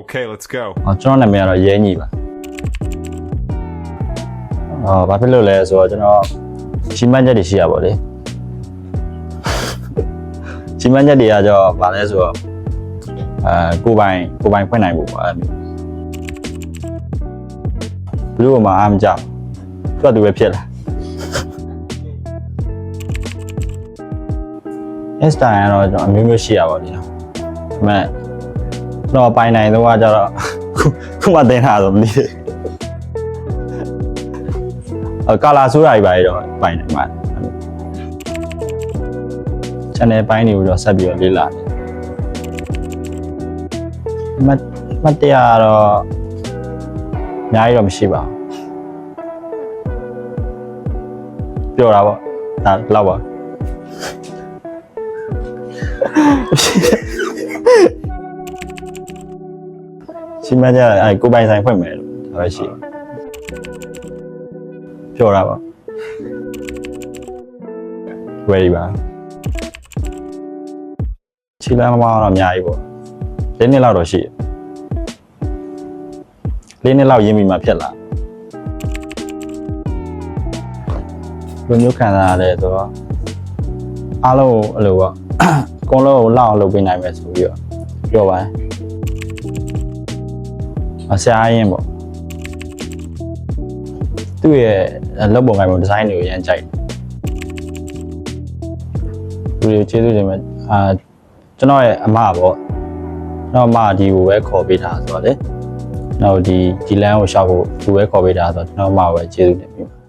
Okay, let's go. အော်ကျွန်တော်နာမည်ကတော့ရဲညီပါအော်ဘာဖြစ်လို့လဲဆိုတော့ကျွန်တော်ရှင်းမချက်တွေရှိရပါလေရှင်းမချက်တွေကကြောဘာလဲဆိုတော့အဲကိုပိုင်ကိုပိုင်ဖွင့်နိုင်ဖို့ပါအဲ့လိုဘလူးမှာအားမကြောက်သူကသူပဲဖြစ်လာ Instagram ကတော့ကျွန်တော်အမျိုးမျိုးရှိရပါလိမ့်နော်ဒါပေမဲ့ တော့ပိုင်နိုင်တော့ကျတော့ခုခုမှတင်တာဆိုမသိဘူးအကာလာဆိုးတာကြီးပါလေတော့ပိုင်နိုင်မှာ channel ပိုင်းတွေကိုတော့ဆက်ပြီးတော့လေ့လာနေမတ်မတ်တရားတော့အများကြီးတော့မရှိပါဘူးပြောတာပေါ့ဒါလောက်ပါ ရှိမှကြအဲကိုပိုင်ဆိုင်ဖွင့်မယ်လို့ဒါပဲရှိပြောတာပါဝယ်ဒီပါချီလမ်းမမတော့အများကြီးပေါ့၄နှစ်လောက်တော့ရှိတယ်၄နှစ်လောက်ရင်းမိမှဖြစ်လာဘယ်မျိုးခံစားရလဲဆိုတော့အားလုံးကိုအဲ့လိုပေါ့အကုန်လုံးကိုလောက်အောင်လုပ်ပေးနိုင်မယ်ဆိုပြီးတော့ပြောပါတယ် အဆရာရင်ပေါ့သူ့ရဲ့လုပ်ပုံကိုင်ပုံဒီဇိုင်းတွေကိုရမ်းကြိုက်တယ်သူတွေကျေးဇူးတင်မယ်အာကျွန်တော်ရဲ့အမပေါ့ကျွန်တော်အမဒီကိုပဲခေါ်ပေးတာဆိုတော့လေနောက်ဒီဒီလမ်းကိုရှောက်ဖို့သူပဲခေါ်ပေးတာဆိုတော့ကျွန်တော်အမကိုပဲကျေးဇူးတင်